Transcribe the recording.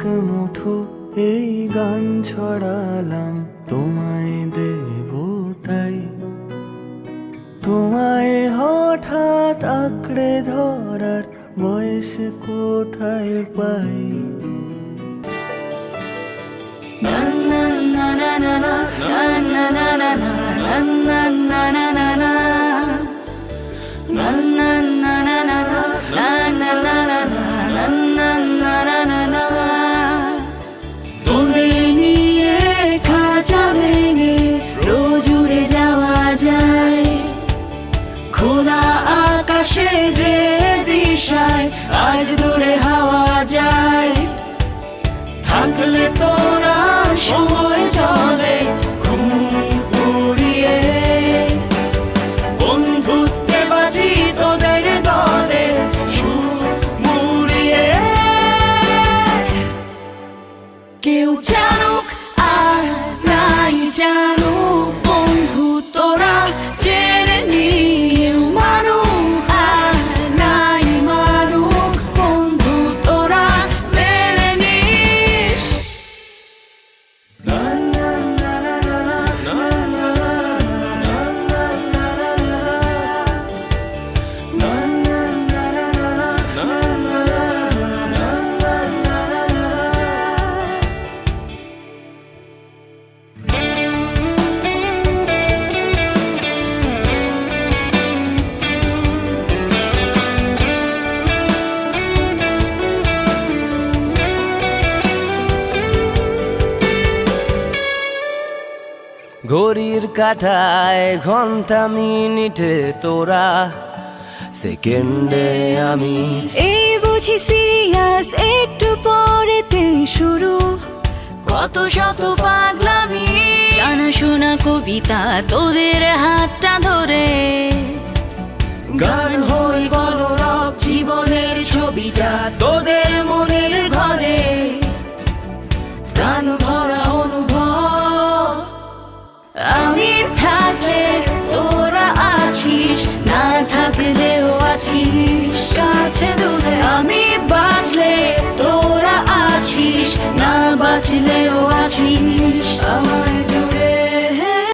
এক মুঠো এই গান ছড়ালাম তোমায় দেব তাই তোমায় হঠাৎ আঁকড়ে ধরার বয়স কোথায় পাই তোদের খোলা আকাশে যে দিশায় আজ দূরে ঘড়ির কাটায় ঘণ্টা মিনিটে তোরা। সেকেন্ডে আমি এই বুঝি সিরিয়াস একটু পরেতে শুরু। কত শত পাগলামি জানা শোনা কবিতা তোদের হাতটা ধরে। না থাকলেও আছিস। কাছে দূরে আমি বাঁচলে তোরা আছিস। না বাঁচলেও